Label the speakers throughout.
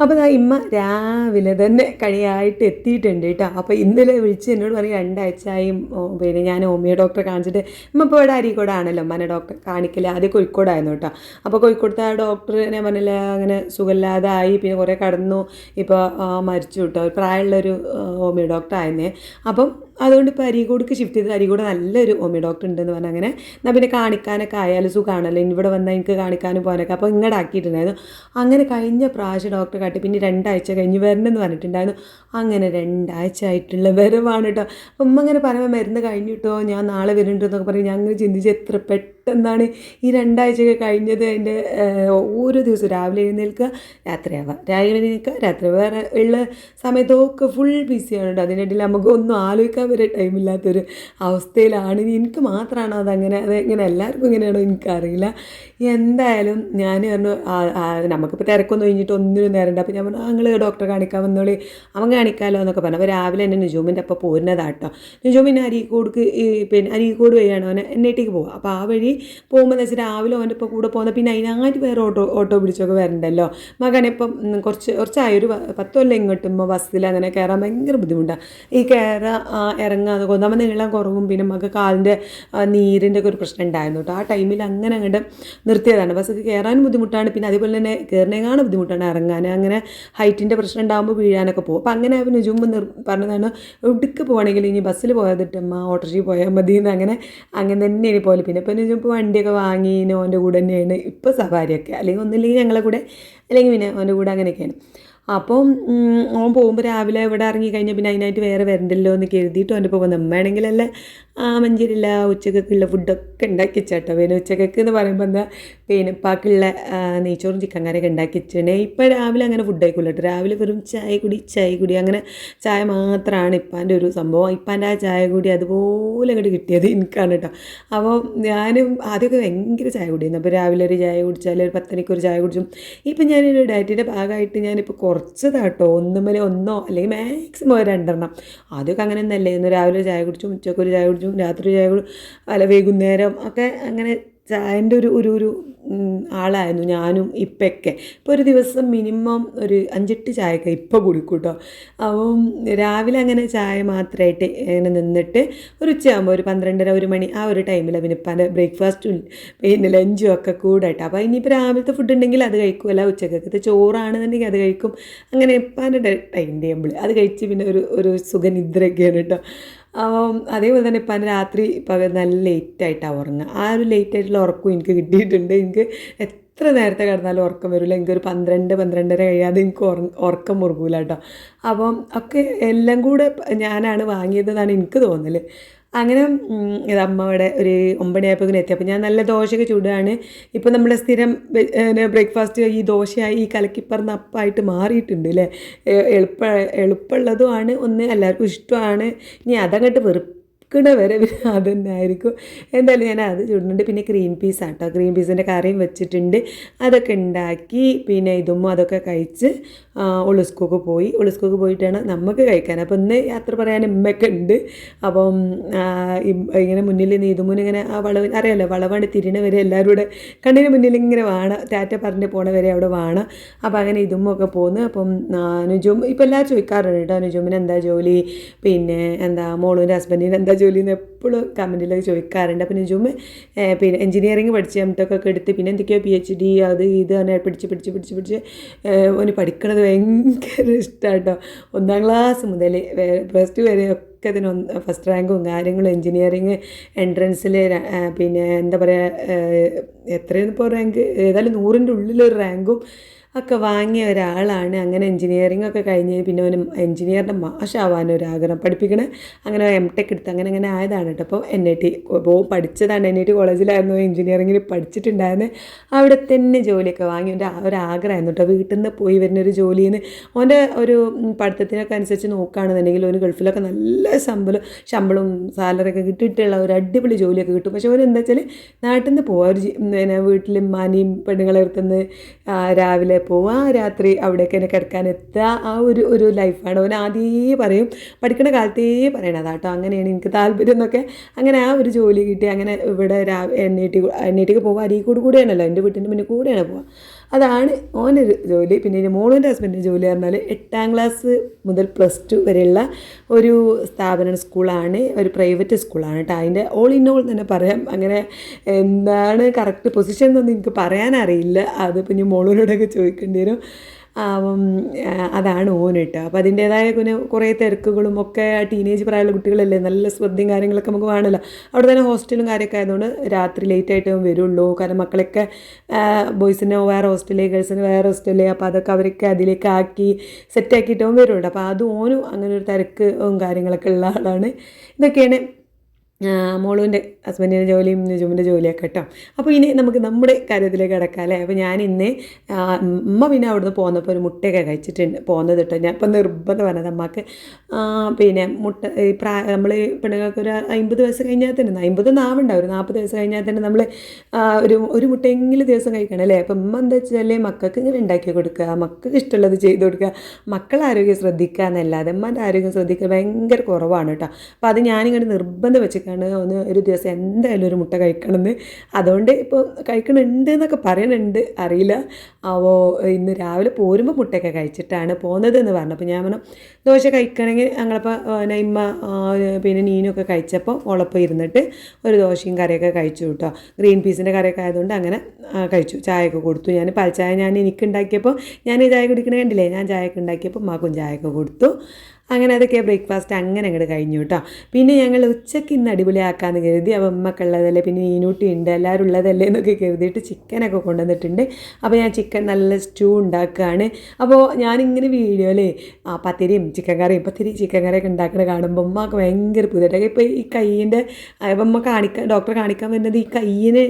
Speaker 1: അപ്പോൾ ദാ ഇമ്മ രാവിലെ തന്നെ കഴിയായിട്ട് എത്തിയിട്ടുണ്ട് കേട്ടോ. അപ്പോൾ ഇന്നലെ വിളിച്ച് എന്നോട് പറയും രണ്ടാഴ്ചയായും പിന്നെ ഞാൻ ഹോമിയോ ഡോക്ടറെ കാണിച്ചിട്ട് ഇമ്മ ഇപ്പോൾ ഇവിടെ അരീക്കോടാണല്ലോ മന ഡോക്ടർ കാണിക്കില്ല ആദ്യം കോഴിക്കോടായിരുന്നു കേട്ടോ. അപ്പോൾ കോഴിക്കോടത്തെ ആ ഡോക്ടർ ഞാൻ പറഞ്ഞില്ല അങ്ങനെ സുഖമില്ലാതായി പിന്നെ കുറേ കടന്നു. ഇപ്പോൾ മരിച്ചു കേട്ടോ. പ്രായമുള്ളൊരു ആ, ഹോമിയോ ഡോക്ടർ ആയിരുന്നേ അപ്പം അതുകൊണ്ട് ഇപ്പോൾ അരീക്കോടിക്ക് ഷിഫ്റ്റ് ചെയ്ത് അരികൂടെ നല്ലൊരു ഹോമിയോ ഡോക്ടർ ഉണ്ടെന്ന് പറഞ്ഞാൽ അങ്ങനെ എന്നാൽ പിന്നെ കാണിക്കാനൊക്കെ ആയാലും സുഖമാണല്ലോ ഇവിടെ വന്നാൽ എനിക്ക് കാണിക്കാനും പോകാനൊക്കെ. അപ്പോൾ ഇങ്ങോട്ട് ആക്കിയിട്ടുണ്ടായിരുന്നു. അങ്ങനെ കഴിഞ്ഞ പ്രാവശ്യം ഡോക്ടറെ കാട്ടി പിന്നെ രണ്ടാഴ്ച കഴിഞ്ഞ് വരണമെന്ന് പറഞ്ഞിട്ടുണ്ടായിരുന്നു. അങ്ങനെ രണ്ടാഴ്ച ആയിട്ടുള്ള വരവാണ് കേട്ടോ അപ്പം ഇങ്ങനെ പറയുമ്പോൾ മരുന്ന് കഴിഞ്ഞിട്ടോ ഞാൻ നാളെ വരുന്നുണ്ടോ എന്നൊക്കെ പറയും ഞാൻ അങ്ങനെ ചിന്തിച്ച് എത്ര പെട്ടെന്നാണ് ഈ രണ്ടാഴ്ചയൊക്കെ കഴിഞ്ഞത് എന്റെ ഓരോ ദിവസവും രാവിലെ എഴുന്നേൽക്കുക രാത്രിയാവുക രാവിലെ എഴുന്നേൽക്കുക രാത്രി വേറെ ഉള്ള സമയത്തൊക്കെ ഫുൾ ബിസിയാണ് കേട്ടോ. അതിനിടയിൽ നമുക്ക് ഒന്നും ആലോചിക്കാൻ വരെ ടൈമില്ലാത്തൊരു അവസ്ഥയിലാണ്. എനിക്ക് മാത്രമാണ് അതങ്ങനെ അത് ഇങ്ങനെ എല്ലാവർക്കും ഇങ്ങനെയാണോ എനിക്കറിയില്ല. എന്തായാലും ഞാൻ പറഞ്ഞു നമുക്കിപ്പോൾ തിരക്കൊന്നും കഴിഞ്ഞിട്ട് ഒന്നിനും നേരണ്ട അപ്പോൾ ഞാൻ പറഞ്ഞു നിങ്ങൾ ഡോക്ടറെ കാണിക്കാൻ വന്നോളി അവൻ കാണിക്കാമല്ലോ എന്നൊക്കെ പറഞ്ഞു. അപ്പോൾ രാവിലെ എന്നെ നിജോമിന്റെ അപ്പം പോരുന്നതാട്ടോ നിജോമിന് അരീക്കോടുക്ക് പിന്നെ അരീക്കോട് വഴിയാണ് അവനെ എന്നേട്ടേക്ക് പോകുക അപ്പോൾ ആ വഴി പോകുമ്പോൾ എന്ന് വെച്ചാൽ രാവിലെ അവന്റെ ഇപ്പോൾ കൂടെ പോകുന്ന പിന്നെ അതിനായിട്ട് വേറെ ഓട്ടോ ഓട്ടോ പിടിച്ചൊക്കെ വരണ്ടല്ലോ. മകനെ ഇപ്പം കുറച്ച് കുറച്ചായ. ഒരു പ- പത്ത് കൊല്ലം ഇങ്ങോട്ടും ബസ്സിൽ അങ്ങനെ കയറാൻ ഭയങ്കര ബുദ്ധിമുട്ടാണ് ഈ കയറാ ഇറങ്ങുക അത് കൊന്നാമ നീളം കുറവും. പിന്നെ മക കാലിന്റെ നീരിന്റെ ഒക്കെ ഒരു പ്രശ്നം ഉണ്ടായിരുന്നു കേട്ടോ. ആ ടൈമിൽ അങ്ങനെ അങ്ങോട്ട് നിർത്തിയതാണ്. ബസ്സൊക്കെ കയറാനും ബുദ്ധിമുട്ടാണ്. പിന്നെ അതേപോലെ തന്നെ കയറിനേക്കാളും ബുദ്ധിമുട്ടാണ് ഇറങ്ങാൻ. അങ്ങനെ ഹൈറ്റിന്റെ പ്രശ്നം ഉണ്ടാകുമ്പോൾ വീഴാനൊക്കെ പോകും. അപ്പോൾ അങ്ങനെ അവന് ജുമ്പ് നിർ പറഞ്ഞതാണ് ഇടുക്ക് പോകണമെങ്കിൽ ഇനി ബസ്സിൽ പോയതിട്ടമ്മ ഓട്ടോറിക്ഷയിൽ പോയാൽ മതി എന്ന് അങ്ങനെ അങ്ങനെ തന്നെ ഇനി പോലെ പിന്നെ ഇപ്പം ജുമ്പ് വണ്ടിയൊക്കെ വാങ്ങി ഓന്റെ കൂടെ തന്നെയാണ് ഇപ്പോൾ സഫാരിയൊക്കെ അല്ലെങ്കിൽ ഒന്നില്ലെങ്കിൽ ഞങ്ങളെ കൂടെ അല്ലെങ്കിൽ പിന്നെ ഓന്റെ കൂടെ അങ്ങനെയൊക്കെയാണ്. അപ്പം ഓൻ പോകുമ്പോൾ രാവിലെ ഇവിടെ ഇറങ്ങി കഴിഞ്ഞാൽ പിന്നെ അതിനായിട്ട് വേറെ വരണ്ടല്ലോ എന്ന് കരുതിയിട്ട് ഓന്റെ പോകുന്നത് അമ്മയാണെങ്കിലല്ല ആ മഞ്ചേരിയില്ല ഉച്ചക്കൊക്കെയുള്ള ഫുഡൊക്കെ ഉണ്ടാക്കി വെച്ചാട്ടോ പിന്നെ ഉച്ചക്കൊക്കെ എന്ന് പറയുമ്പോൾ എന്താ പിന്നെ നെയ്ച്ചോറും ചിക്കൻ കറിയൊക്കെ ഉണ്ടാക്കി വെച്ചിട്ടുണ്ടേ ഇപ്പോൾ രാവിലെ അങ്ങനെ ഫുഡ് കഴിക്കില്ല കേട്ടോ രാവിലെ വെറും ചായ കുടി ചായ കുടി. അങ്ങനെ ചായ മാത്രമാണ് ഇപ്പാന്റെ ഒരു സംഭവം. ഇപ്പാന്റെ ആ ചായ കുടി അതുപോലെ അങ്ങോട്ട് കിട്ടിയത് എനിക്കാണ് കേട്ടോ അപ്പോൾ ഞാനും ആദ്യമൊക്കെ ഭയങ്കര ചായ കുടിയായിരുന്നു. അപ്പോൾ രാവിലെ ഒരു ചായ കുടിച്ചാൽ ഒരു പത്തണിക്ക് ഒരു ചായ കുടിച്ചും. ഇപ്പം ഞാനൊരു ഡയറ്റിന്റെ ഭാഗമായിട്ട് ഞാനിപ്പോൾ കുറച്ചതാട്ടോ. ഒന്നുമല ഒന്നോ അല്ലെങ്കിൽ മാക്സിമം രണ്ടെണ്ണം. ആദ്യമൊക്കെ അങ്ങനെ ഒന്നല്ലേ ഇന്ന് രാവിലെ ചായ കുടിച്ചും ഉച്ചയ്ക്ക് ഒരു ചായ കുടിച്ചും രാത്രി ചായ കുടിച്ചും അല്ല വൈകുന്നേരം ഒക്കെ അങ്ങനെ ചായന്റെ ഒരു ഒരു ഒരു ആളായിരുന്നു ഞാനും ഇപ്പൊക്കെ ഇപ്പോൾ ഒരു ദിവസം മിനിമം ഒരു അഞ്ചെട്ട് ചായയൊക്കെ ഇപ്പോൾ കുടിക്കും കേട്ടോ അപ്പം രാവിലെ അങ്ങനെ ചായ മാത്രമായിട്ട് ഇങ്ങനെ നിന്നിട്ട് ഒരു ഉച്ചയാകുമ്പോൾ ഒരു പന്ത്രണ്ടര ഒരു മണി ആ ഒരു ടൈമിൽ പിന്നെ പല ബ്രേക്ക്ഫാസ്റ്റും പിന്നെ ലഞ്ചും ഒക്കെ കൂടായിട്ട്. അപ്പോൾ ഇനിയിപ്പോൾ രാവിലത്തെ ഫുഡ് ഉണ്ടെങ്കിൽ അത് കഴിക്കുമല്ല ഉച്ചക്കത്തെ ചോറാണെന്നുണ്ടെങ്കിൽ അത് കഴിക്കും. അങ്ങനെ പല ടൈം ടേബിൾ അത് കഴിച്ച് പിന്നെ ഒരു ഒരു സുഖനിദ്രയൊക്കെയാണ് കേട്ടോ അതേപോലെ തന്നെ ഇപ്പം രാത്രി ഇപ്പം നല്ല ലേറ്റായിട്ടാണ് ഉറങ്ങുക. ആ ഒരു ലേറ്റ് ആയിട്ടുള്ള ഉറക്കം എനിക്ക് കിട്ടിയിട്ടുണ്ട്. എനിക്ക് എത്ര നേരത്തെ കിടന്നാലും ഉറക്കം വരില്ല എനിക്കൊരു പന്ത്രണ്ട് പന്ത്രണ്ടര കഴിയാതെ എനിക്ക് ഉറ ഉറക്കം മുറുകൂല കേട്ടോ. അപ്പം ഒക്കെ എല്ലാം കൂടെ ഞാനാണ് വാങ്ങിയതെന്നാണ് എനിക്ക് തോന്നൽ അങ്ങനെ ഇത് അമ്മ അവിടെ ഒരു ഒമ്പണിയായപ്പോൾ എത്തി. അപ്പോൾ ഞാൻ നല്ല ദോശയൊക്കെ ചൂടുകയാണ് ഇപ്പോൾ നമ്മുടെ സ്ഥിരം ബ്രേക്ക്ഫാസ്റ്റ് ഈ ദോശയായി ഈ കലക്കിപ്പറന്ന അപ്പായിട്ട് മാറിയിട്ടുണ്ട് അല്ലേ എളുപ്പ എളുപ്പമുള്ളതുമാണ് ഒന്ന് എല്ലാവർക്കും ഇഷ്ടമാണ്. ഇനി അതങ്ങോട്ട് വെറുപ്പ് വെക്കണ വരെ അത് തന്നെ ആയിരിക്കും എന്തായാലും ഞാൻ അത് ചുടുന്നുണ്ട്. പിന്നെ ഗ്രീൻ പീസ് ആട്ടോ. ഗ്രീൻ പീസിന്റെ കറിയും വെച്ചിട്ടുണ്ട്. അതൊക്കെ ഉണ്ടാക്കി പിന്നെ ഇതും അതൊക്കെ കഴിച്ച് ഉളുസ്കൂക്ക് പോയി. ഉളുസ്കൂക്ക് പോയിട്ടാണ് നമുക്ക് കഴിക്കാൻ. അപ്പോൾ ഇന്ന് യാത്ര പറയാൻ ഇമ്മയൊക്കെ ഉണ്ട്. അപ്പം ഇങ്ങനെ മുന്നിൽ നീതുമുൻ ഇങ്ങനെ ആ വളവ് അറിയാലോ വളവാണ് തിരിണ വരെ എല്ലാവരും കൂടെ കണ്ണിന് മുന്നിൽ ഇങ്ങനെ വേണം ടാറ്റ പറഞ്ഞ് പോണ വരെ അവിടെ വേണം. അപ്പോൾ അങ്ങനെ ഇതും ഒക്കെ പോന്ന്. അപ്പം അനുജും നുജും ഇപ്പം എല്ലാവരും ചോദിക്കാറുണ്ട് കേട്ടോ. അനുജുമിന് എന്താ ജോലി? പിന്നെ എന്താ മോളൂന്റെ ഹസ്ബൻഡിന് എന്താ ജോലി എന്ന് എപ്പോഴും കമന്റിലൊക്കെ ചോദിക്കാറുണ്ട്. അപ്പം നിജുമ്മ പിന്നെ എഞ്ചിനീയറിംഗ് പഠിച്ച് എംടെക്കൊക്കെ എടുത്ത് പിന്നെ എന്തൊക്കെയോ പി എച്ച് ഡി അത് ഇത് അങ്ങനെ പിടിച്ച് പിടിച്ച് പിടിച്ച് പിടിച്ച് ഓന് പഠിക്കണത് ഭയങ്കര ഇഷ്ടമാണ് കേട്ടോ ഒന്നാം ക്ലാസ് മുതൽ പ്ലസ് ടു വരെ ഒക്കെ ഇതിന് ഒന്ന് ഫസ്റ്റ് റാങ്കും കാര്യങ്ങളും എഞ്ചിനീയറിങ് എൻട്രൻസിൽ പിന്നെ എന്താ പറയുക എത്രയാണ് ഇപ്പോൾ റാങ്ക്? ഏതായാലും നൂറിന്റെ ഉള്ളിലൊരു റാങ്കും ഒക്കെ വാങ്ങിയ ഒരാളാണ്. അങ്ങനെ എൻജിനീയറിംഗ് ഒക്കെ കഴിഞ്ഞ് പിന്നെ അവന് എൻജിനീയറിന്റെ മാഷാവാൻ ഒരു ആഗ്രഹം പഠിപ്പിക്കണ. അങ്ങനെ എം ടെക് എടുത്ത് അങ്ങനെ അങ്ങനെ ആയതാണ്. കേട്ടോ അപ്പോൾ എൻ ഐ ടി ഇപ്പോൾ പഠിച്ചതാണ്. എൻ ഐ ടി കോളേജിലായിരുന്നു. എഞ്ചിനീയറിങ്ങിൽ പഠിച്ചിട്ടുണ്ടായിരുന്നത് അവിടെ തന്നെ ജോലിയൊക്കെ വാങ്ങി. എന്റെ ഒരു ആഗ്രഹമായിരുന്നു കേട്ടോ. വീട്ടിൽ നിന്ന് പോയി വരുന്ന ഒരു ജോലിയിൽ നിന്ന് ഓന്റെ ഒരു പഠിത്തത്തിനൊക്കെ അനുസരിച്ച് നോക്കുകയാണെന്നുണ്ടെങ്കിൽ ഒരു ഗൾഫിലൊക്കെ നല്ല ശമ്പളം ശമ്പളവും സാലറിയൊക്കെ കിട്ടിയിട്ടുള്ള ഒരു അടിപൊളി ജോലിയൊക്കെ കിട്ടും. പക്ഷേ എന്താ വെച്ചാൽ നാട്ടിൽ നിന്ന് പോവുക ഒരു പിന്നെ വീട്ടിൽ മാനിയും പെണ്ണുങ്ങളെ അടുത്തുനിന്ന് രാവിലെ പോവുക രാത്രി അവിടേക്ക് തന്നെ കിടക്കാൻ എത്തുക ആ ഒരു ഒരു ലൈഫാണ് അവൻ ആദ്യേ പറയും. പഠിക്കുന്ന കാലത്തേ പറയണത് കേട്ടോ. അങ്ങനെയാണ് എനിക്ക് താല്പര്യം എന്നൊക്കെ. അങ്ങനെ ആ ഒരു ജോലി കിട്ടി. അങ്ങനെ ഇവിടെ രാ എണ്ണീട്ടി എണ്ണീട്ടിക്ക് പോവുക. അരികൂട് കൂടെയാണല്ലോ. എന്റെ വീട്ടിന്റെ മുന്നിൽ കൂടെയാണ് പോവുക. അതാണ് ഓനൊരു ജോലി. പിന്നെ ഇനി മോളിന്റെ ഹസ്ബൻഡിന്റെ ജോലി പറഞ്ഞാൽ എട്ടാം ക്ലാസ് മുതൽ പ്ലസ് ടു വരെയുള്ള ഒരു സ്ഥാപന സ്കൂളാണ്. ഒരു പ്രൈവറ്റ് സ്കൂളാണ് കേട്ടോ. അതിന്റെ ഓൾ ഇൻ ഓൾ തന്നെ പറയാം. അങ്ങനെ എന്താണ് കറക്റ്റ് പൊസിഷൻ എന്നൊന്നും എനിക്ക് പറയാനറിയില്ല. അത് പിന്നെ മോളിനോടൊക്കെ ചോദിക്കേണ്ടി വരും. അതാണ് ഓനിട്ട്. അപ്പം അതിന്റേതായ പിന്നെ കുറേ തിരക്കുകളും ഒക്കെ ആ ടീനേജ് പ്രായമുള്ള കുട്ടികളല്ലേ? നല്ല ശ്രദ്ധയും കാര്യങ്ങളൊക്കെ നമുക്ക് വേണമല്ലോ. അവിടെ തന്നെ ഹോസ്റ്റലും കാര്യമൊക്കെ ആയതുകൊണ്ട് രാത്രി ലേറ്റ് ആയിട്ട് വരുള്ളൂ. കാരണം മക്കളൊക്കെ ബോയ്സിനെ വേറെ ഹോസ്റ്റലേ ഗേൾസിന് വേറെ ഹോസ്റ്റലേ അപ്പോൾ അതൊക്കെ അവരൊക്കെ അതിലേക്ക് ആക്കി സെറ്റാക്കിയിട്ടും വരുള്ളൂ അപ്പോൾ അത് ഓനും അങ്ങനെ ഒരു തിരക്കും കാര്യങ്ങളൊക്കെ ഉള്ള ആളാണ്. ഇതൊക്കെയാണ് മോളുവിന്റെ ഹസ്ബൻഡിന്റെ ജോലിയും നിജുമിന്റെ ജോലിയൊക്കെ കേട്ടോ. അപ്പോൾ ഇനി നമുക്ക് നമ്മുടെ കാര്യത്തിലേക്ക് കിടക്കാം അല്ലേ? അപ്പോൾ ഞാൻ ഇന്ന് അമ്മ പിന്നെ അവിടുന്ന് പോകുന്നപ്പോൾ ഒരു മുട്ടയൊക്കെ കഴിച്ചിട്ടുണ്ട്. പോകുന്നത് കേട്ടോ. ഞാൻ ഇപ്പം നിർബന്ധം പറഞ്ഞത് അമ്മയ്ക്ക് പിന്നെ മുട്ട ഈ പ്രാ നമ്മൾ പെണ്ണുങ്ങൾക്ക് ഒരു അമ്പത് വയസ്സ് കഴിഞ്ഞാൽ തന്നെ അമ്പത് നാവുണ്ട ഒരു നാൽപ്പത് വയസ്സ് കഴിഞ്ഞാൽ തന്നെ നമ്മൾ ഒരു ഒരു മുട്ടയെങ്കിലും ദിവസം കഴിക്കണം അല്ലേ? അപ്പം അമ്മ എന്താ വെച്ചാൽ മക്കൾക്ക് ഇങ്ങനെ ഉണ്ടാക്കി കൊടുക്കുക മക്കൾക്ക് ഇഷ്ടമുള്ളത് ചെയ്ത് കൊടുക്കുക മക്കളെ ആരോഗ്യം ശ്രദ്ധിക്കുക എന്നല്ലാതെ അമ്മന്റെ ആരോഗ്യം ശ്രദ്ധിക്കുക ഭയങ്കര കുറവാണ് കേട്ടോ. അപ്പോൾ അത് ഞാനിങ്ങനെ നിർബന്ധം വെച്ചിട്ടാണ് ഒന്ന് ഒരു ദിവസം എന്തായാലും ഒരു മുട്ട കഴിക്കണമെന്ന്. അതുകൊണ്ട് ഇപ്പോൾ കഴിക്കണുണ്ട് എന്നൊക്കെ പറയണുണ്ട്. അറിയില്ല. അവോ ഇന്ന് രാവിലെ പോരുമ്പോൾ മുട്ടയൊക്കെ കഴിച്ചിട്ടാണ് പോകുന്നത് എന്ന് പറഞ്ഞു. അപ്പോൾ ഞാൻ പറഞ്ഞു ദോശ കഴിക്കണമെങ്കിൽ ഞങ്ങളിപ്പോൾ നൈമ്മ പിന്നെ നീനൊക്കെ കഴിച്ചപ്പോൾ ഉളപ്പ് ഇരുന്നിട്ട് ഒരു ദോശയും കറിയൊക്കെ കഴിച്ചു കേട്ടോ ഗ്രീൻ പീസിന്റെ കറിയൊക്കെ ആയതുകൊണ്ട് അങ്ങനെ കഴിച്ചു. ചായയൊക്കെ കൊടുത്തു. ഞാൻ പാൽച്ചായ ഞാൻ എനിക്ക് ഉണ്ടാക്കിയപ്പോൾ ഞാൻ ഈ ചായ കുടിക്കണ കണ്ടില്ലേ? ഞാൻ ചായയൊക്കെ ഉണ്ടാക്കിയപ്പോൾ മാക്കും ചായയൊക്കെ കൊടുത്തു. അങ്ങനെ അതൊക്കെ ബ്രേക്ക്ഫാസ്റ്റ് അങ്ങനെ അങ്ങോട്ട് കഴിഞ്ഞു കേട്ടോ പിന്നെ ഞങ്ങൾ ഉച്ചയ്ക്ക് ഇന്ന് അടിപൊളിയാക്കാമെന്ന് കരുതി അപ്പം ഉമ്മക്കുള്ളതല്ലേ പിന്നെ മീനൂട്ടി ഉണ്ട് എല്ലാവരും ഉള്ളതല്ലേ എന്നൊക്കെ കരുതിയിട്ട് ചിക്കനൊക്കെ കൊണ്ടുവന്നിട്ടുണ്ട്. അപ്പോൾ ഞാൻ ചിക്കൻ നല്ല സ്റ്റൂ ഉണ്ടാക്കുകയാണ് അപ്പോൾ ഞാനിങ്ങനെ വീഡിയോയിൽ പത്തിരിയും ചിക്കൻ കറിയും പത്തിരി ചിക്കൻ കറിയൊക്കെ ഉണ്ടാക്കുന്നത് കാണുമ്പോൾ അമ്മയ്ക്ക് ഭയങ്കര പുതിയതായിട്ട് ഇപ്പോൾ ഈ കയ്യിന്റെ അപ്പം ഉമ്മ കാണിക്കാൻ ഡോക്ടറെ കാണിക്കാൻ വരുന്നത് ഈ കയ്യിന്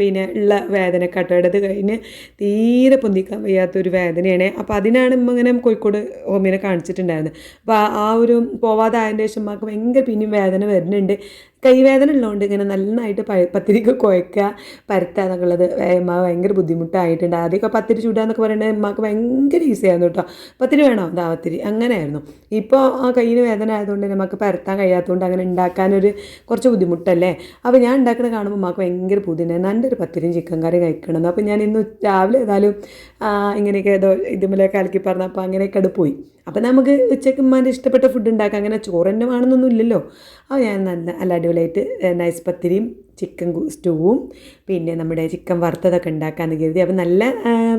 Speaker 1: പിന്നെ ഉള്ള വേദന കട്ടയുടെ കഴിഞ്ഞ് തീരെ പൊന്തിക്കാൻ വയ്യാത്തൊരു വേദനയാണ്. അപ്പോൾ അതിനാണ് ഉമ്മ ഇങ്ങനെ കോഴിക്കോട് ഹോമിനെ കാണിച്ചിട്ടുണ്ടായിരുന്നത്. അപ്പോൾ ആ ഒരു പോവാതായതിന്റെ ശേഷം അമ്മയ്ക്ക് ഭയങ്കര പിന്നെയും വേദന വരുന്നുണ്ട്. കൈവേദന ഉള്ളതുകൊണ്ട് ഇങ്ങനെ നന്നായിട്ട് പത്തിരിക്ക് കുഴക്കുക പരത്തുക എന്നൊക്കെ ഉള്ളത് ഭയങ്കര ബുദ്ധിമുട്ടായിട്ടുണ്ട്. ആദ്യമൊക്കെ പത്തിരി ചൂടുക എന്നൊക്കെ പറയുന്നത് അമ്മയ്ക്ക് ഭയങ്കര ഈസി ആയിരുന്നു കേട്ടോ പത്തിരി വേണോ? പത്തിരി. അങ്ങനെയായിരുന്നു. ഇപ്പോൾ ആ കയ്യിന് വേദന ആയതുകൊണ്ട് നമുക്ക് പരത്താൻ കഴിയാത്തതുകൊണ്ട് അങ്ങനെ ഉണ്ടാക്കാനൊരു കുറച്ച് ബുദ്ധിമുട്ടല്ലേ? അപ്പോൾ ഞാൻ ഉണ്ടാക്കണ കാണുമ്പോൾ അമ്മയ്ക്ക് ഭയങ്കര പുതിന നല്ലൊരു പത്തിരിയും ചിക്കൻ കറി കഴിക്കണമെന്ന് അപ്പോൾ ഞാൻ ഇന്ന് രാവിലെ ഏതായാലും ഇങ്ങനെയൊക്കെ ഏതോ ഇതുമല്ലേ കലക്കി പറഞ്ഞപ്പോൾ അങ്ങനെയൊക്കെ അത് പോയി. അപ്പോൾ നമുക്ക് ഉച്ചയ്ക്ക് ഉമ്മാന്റെ ഇഷ്ടപ്പെട്ട ഫുഡ് ഉണ്ടാക്കാം. അങ്ങനെ ചോറ് വേണമെന്നൊന്നും ഇല്ലല്ലോ. അപ്പോൾ ഞാൻ നല്ല നല്ല അടിപൊളിയായിട്ട് നൈസ് പത്തിരിയും ചിക്കൻ സ്റ്റൂവും പിന്നെ നമ്മുടെ ചിക്കൻ വറുത്തതൊക്കെ ഉണ്ടാക്കാമെന്ന് കരുതി. അപ്പോൾ നല്ല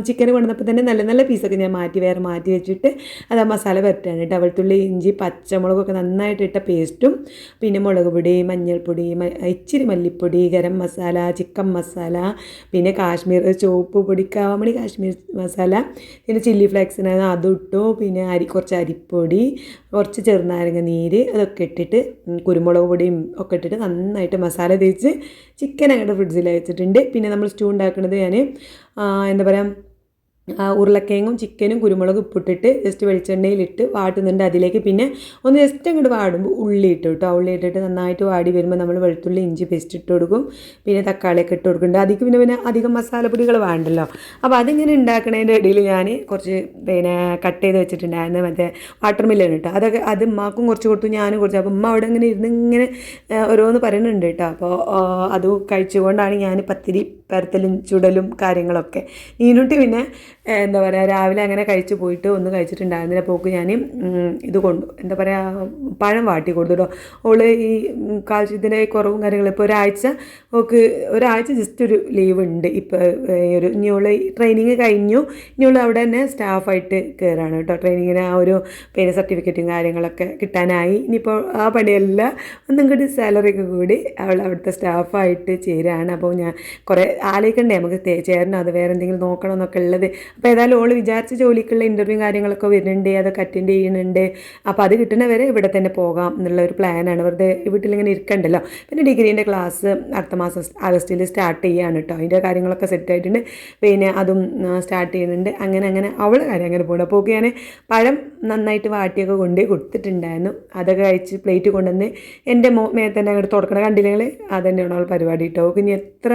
Speaker 1: ചിക്കൻ കൊണ്ടുവന്നപ്പോൾ തന്നെ നല്ല നല്ല പീസൊക്കെ ഞാൻ മാറ്റി വേറെ മാറ്റി വെച്ചിട്ട് അത് ആ മസാല വരട്ടാണ് കേട്ടോ. വെളുത്തുള്ളി ഇഞ്ചി പച്ചമുളകൊക്കെ നന്നായിട്ട് ഇട്ട പേസ്റ്റും പിന്നെ മുളക് പൊടി മഞ്ഞൾപ്പൊടി ഇച്ചിരി മല്ലിപ്പൊടി ഗരം മസാല ചിക്കൻ മസാല പിന്നെ കാശ്മീർ ചുവപ്പ് പൊടി കാമണി കാശ്മീർ മസാല പിന്നെ ചില്ലി ഫ്ലേക്സിന് അതും ഇട്ടു പിന്നെ അരി കുറച്ച് അരിപ്പൊടി കുറച്ച് ചെറുനാരങ്ങ നീര് അതൊക്കെ ഇട്ടിട്ട് കുരുമുളക് പൊടിയും ഒക്കെ ഇട്ടിട്ട് നന്നായിട്ട് മസാല തേച്ച് ചിക്കൻ അങ്ങോട്ട് ഫ്രിഡ്ജിൽ വെച്ചിട്ടുണ്ട്. പിന്നെ നമ്മൾ സ്റ്റൂ ഉണ്ടാക്കുന്നത് ഞാൻ എന്താ പറയുക ഉരുളക്കിഴങ്ങും ചിക്കനും കുരുമുളകും ഉപ്പിട്ടിട്ട് ജസ്റ്റ് വെളിച്ചെണ്ണയിലിട്ട് വാട്ടുന്നുണ്ട് അതിലേക്ക്. പിന്നെ ഒന്ന് ജസ്റ്റ് അങ്ങോട്ട് വാടുമ്പോൾ ഉള്ളി ഇട്ട് കേട്ടോ. ഉള്ളി ഇട്ടിട്ട് നന്നായിട്ട് വാടി വരുമ്പോൾ നമ്മൾ വെളുത്തുള്ളി ഇഞ്ചി പേസ്റ്റ് ഇട്ട് കൊടുക്കും. പിന്നെ തക്കാളിയൊക്കെ ഇട്ട് കൊടുക്കുന്നുണ്ട്. അതിക്ക് പിന്നെ പിന്നെ അധികം മസാലപ്പൊടികൾ വേണ്ടല്ലോ. അപ്പോൾ അതിങ്ങനെ ഉണ്ടാക്കണതിന്റെ ഇടയിൽ ഞാൻ കുറച്ച് പിന്നെ കട്ട് ചെയ്ത് വെച്ചിട്ടുണ്ടായിരുന്നു. മറ്റേ വാട്ടർ മില്ലാണ് കേട്ടോ അതൊക്കെ അത് ഉമ്മാക്കും കുറച്ച് കൊടുത്തു ഞാനും കുറച്ച്. അപ്പോൾ ഉമ്മ അവിടെ ഇങ്ങനെ ഇരുന്ന് ഇങ്ങനെ ഓരോന്ന് പറയുന്നുണ്ട് കേട്ടോ. അപ്പോൾ അത് കഴിച്ചുകൊണ്ടാണ് ഞാൻ പത്തിരി പരത്തലും ചുടലും കാര്യങ്ങളൊക്കെ. നീനുട്ടി പിന്നെ എന്താ പറയുക രാവിലെ അങ്ങനെ കഴിച്ചു പോയിട്ട് ഒന്ന് കഴിച്ചിട്ടുണ്ടായിരുന്നില്ല. പോക്ക് ഞാൻ ഇത് കൊണ്ടു എന്താ പറയുക പഴം വാട്ടി കൊടുത്തു ഓൾ ഈ കാൽസ്യത്തിന്റെ കുറവും കാര്യങ്ങളും ഇപ്പോൾ ഒരാഴ്ച ഓക്ക് ഒരാഴ്ച ജസ്റ്റ് ഒരു ലീവ് ഉണ്ട്. ഇപ്പോൾ ഒരു ഇനി ഓൾ ട്രെയിനിങ് കഴിഞ്ഞു. ഇനി ഓൾ അവിടെ തന്നെ സ്റ്റാഫായിട്ട് കയറാണ് കേട്ടോ ട്രെയിനിങ്ങിന് ആ ഒരു പേര് സർട്ടിഫിക്കറ്റും കാര്യങ്ങളൊക്കെ കിട്ടാനായി. ഇനിയിപ്പോൾ ആ പണിയല്ല ഒന്നും കൂടി സാലറി ഒക്കെ കൂടി അവൾ അവിടുത്തെ സ്റ്റാഫായിട്ട് ചേരുകയാണ് അപ്പോൾ ഞാൻ കുറേ ആലോചിക്കണ്ടേ നമുക്ക് ചേരണം? അത് വേറെ എന്തെങ്കിലും നോക്കണം എന്നൊക്കെ ഉള്ളത്. അപ്പോൾ ഏതായാലും ഓൾ വിചാരിച്ച ജോലിക്കുള്ള ഇന്റർവ്യൂ കാര്യങ്ങളൊക്കെ വരുന്നുണ്ട് അതൊക്കെ അറ്റൻഡ് ചെയ്യുന്നുണ്ട്. അപ്പോൾ അത് കിട്ടുന്നവരെ ഇവിടെ തന്നെ പോകാം എന്നുള്ള ഒരു പ്ലാനാണ് വെറുതെ വീട്ടിലിങ്ങനെ ഇരിക്കണ്ടല്ലോ. പിന്നെ ഡിഗ്രീന്റെ ക്ലാസ് അടുത്ത മാസം ആഗസ്റ്റിൽ സ്റ്റാർട്ട് ചെയ്യുകയാണ് കേട്ടോ അതിന്റെ കാര്യങ്ങളൊക്കെ സെറ്റ് ആയിട്ടുണ്ട്. പിന്നെ അതും സ്റ്റാർട്ട് ചെയ്യുന്നുണ്ട്. അങ്ങനെ അങ്ങനെ അവൾ കാര്യം അങ്ങനെ പോകണം അപ്പോൾ ഞാൻ പഴം നന്നായിട്ട് വാട്ടിയൊക്കെ കൊണ്ടേ കൊടുത്തിട്ടുണ്ടായിരുന്നു. അതൊക്കെ കഴിച്ച് പ്ലേറ്റ് കൊണ്ടുവന്ന് എന്റെ മോ തന്നെ അങ്ങോട്ട് തുടക്കണ കണ്ടില്ലെങ്കിൽ അതന്നെയാണ് അവൾ പരിപാടി കേട്ടോ ഇനി എത്ര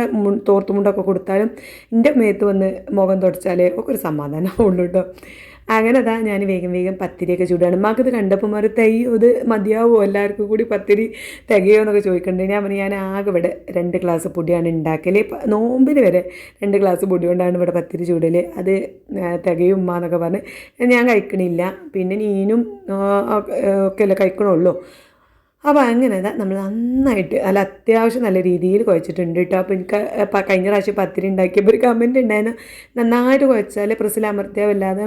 Speaker 1: തോർത്തുമുണ്ടൊക്കെ കൊടുത്താലും എന്റെ മേത്ത് വന്ന് മുഖം തുടച്ചാൽ ഒക്കെ ഒരു സമാധാനം ഉള്ളൂ കേട്ടോ അങ്ങനെ അതാ ഞാൻ വേഗം വേഗം പത്തിരിയൊക്കെ ചൂടാണ്. മാക്കത് കണ്ടപ്പോൾ മാറി തയ്യോ ഇത് മതിയാവോ? എല്ലാവർക്കും കൂടി പത്തിരി തികയോ? എന്നൊക്കെ ചോദിക്കണ്ടേ. ഞാൻ പറഞ്ഞു ഞാൻ ആകെ ഇവിടെ രണ്ട് ഗ്ലാസ് പൊടിയാണ് ഉണ്ടാക്കൽ നോമ്പിന് വരെ രണ്ട് ഗ്ലാസ് പൊടി കൊണ്ടാണ് ഇവിടെ പത്തിരി ചൂടൽ അത് തികയും ഉമ്മ എന്നൊക്കെ പറഞ്ഞ് ഞാൻ കഴിക്കണില്ല. പിന്നെ നീനും ഒക്കെ അല്ലേ കഴിക്കണുള്ളൂ. അപ്പോൾ അങ്ങനെ നമ്മൾ നന്നായിട്ട് അല്ല അത്യാവശ്യം നല്ല രീതിയിൽ കുഴച്ചിട്ടുണ്ട് കേട്ടോ അപ്പോൾ എനിക്ക് കഴിഞ്ഞ പ്രാവശ്യം പത്തിരി ഉണ്ടാക്കിയപ്പോൾ ഒരു കമന്റ് ഉണ്ടായിരുന്നു. നന്നായിട്ട് കുഴച്ചാൽ പ്രസിൽ അമർത്തിയാവല്ലാതെ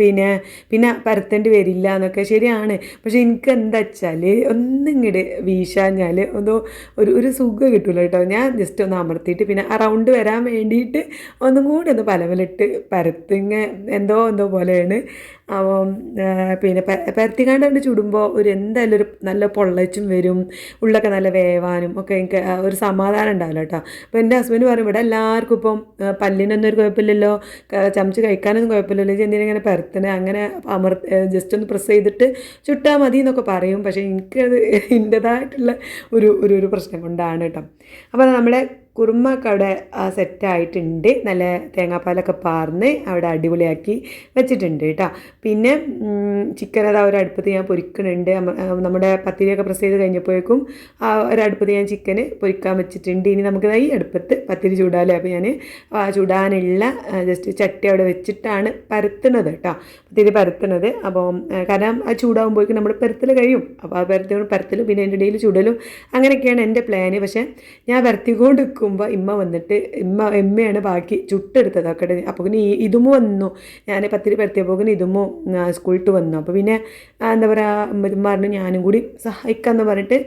Speaker 1: പിന്നെ പിന്നെ പരത്തേണ്ടി വരില്ല എന്നൊക്കെ. ശരിയാണ്. പക്ഷേ എനിക്ക് എന്താ വെച്ചാൽ ഒന്നിങ്ങോട്ട് വീശാഞ്ഞാൽ ഒന്നോ ഒരു ഒരു സുഖം കിട്ടില്ല കേട്ടോ ഞാൻ ജസ്റ്റ് ഒന്ന് അമർത്തിയിട്ട് പിന്നെ ആ റൗണ്ട് വരാൻ വേണ്ടിയിട്ട് ഒന്നും കൂടി ഒന്ന് പലവലിട്ട് പരത്തിങ്ങ എന്തോ എന്തോ പോലെയാണ്. പിന്നെ പരത്തിക്കാണ്ട് കണ്ട് ചുടുമ്പോൾ ഒരു എന്തായാലും ഒരു നല്ല പൊള്ളച്ചും വരും ഉള്ളൊക്കെ നല്ല വേവാനും ഒക്കെ എനിക്ക് ഒരു സമാധാനം ഉണ്ടാവില്ല കേട്ടോ. അപ്പോൾ എന്റെ ഹസ്ബൻഡ് പറയും ഇവിടെ എല്ലാവർക്കും ഇപ്പം പല്ലിനൊന്നും ഒരു കുഴപ്പമില്ലല്ലോ ചമച്ച് കഴിക്കാനൊന്നും കുഴപ്പമില്ലല്ലോ എന്തിനാ ഇങ്ങനെ പരത്തണേ? അങ്ങനെ അമർ ജസ്റ്റ് ഒന്ന് പ്രസ് ചെയ്തിട്ട് ചുട്ടാൽ മതി എന്നൊക്കെ പറയും. പക്ഷേ എനിക്കത് എന്റെതായിട്ടുള്ള ഒരു ഒരു പ്രശ്നം കൊണ്ടാണ് കേട്ടോ. അപ്പോൾ നമ്മുടെ കുറുമൊക്കെ അവിടെ സെറ്റായിട്ടുണ്ട് നല്ല തേങ്ങാപ്പാലൊക്കെ പാർന്ന് അവിടെ അടിപൊളിയാക്കി വെച്ചിട്ടുണ്ട് കേട്ടോ. പിന്നെ ചിക്കൻ അത് ഒരു ഞാൻ പൊരിക്കുന്നുണ്ട് നമ്മുടെ പത്തിരിയൊക്കെ പ്രസ് ചെയ്ത് കഴിഞ്ഞപ്പോഴേക്കും ആ ഒരടുപ്പത്ത് ഞാൻ ചിക്കന് പൊരിക്കാൻ വെച്ചിട്ടുണ്ട്. ഇനി നമുക്ക് ഈ അടുപ്പത്ത് പത്തിരി ചൂടാലേ അപ്പോൾ ഞാൻ ചൂടാനുള്ള ജസ്റ്റ് ചട്ടി അവിടെ വെച്ചിട്ടാണ് പരത്തുന്നത് കേട്ടോ. പത്തിരി പരത്തുന്നത് അപ്പോൾ കാരണം ആ ചൂടാകുമ്പോഴേക്കും നമ്മൾ പരത്തിൽ കഴിയും. അപ്പോൾ ആ പരത്തി പരത്തലും പിന്നെ അതിന്റെ ഇടയിൽ ചൂടലും അങ്ങനെയൊക്കെയാണ് എന്റെ പ്ലാന് പക്ഷേ ഞാൻ പരത്തിക്കൊണ്ട് നിൽക്കുമ്പോൾ ഇമ്മ വന്നിട്ട് ഇമ്മ എമ്മയാണ് ബാക്കി ചുട്ടെടുത്തത് ഒക്കെ അപ്പോൾ ഈ ഇതുമു വന്നു. ഞാൻ പത്തിരി പരത്തിയപ്പോൾ ഇതുമു സ്കൂളിട്ട് വന്നു. അപ്പോൾ പിന്നെ എന്താ പറയുക പറഞ്ഞു ഞാനും കൂടി സഹായിക്കാമെന്ന് പറഞ്ഞിട്ട്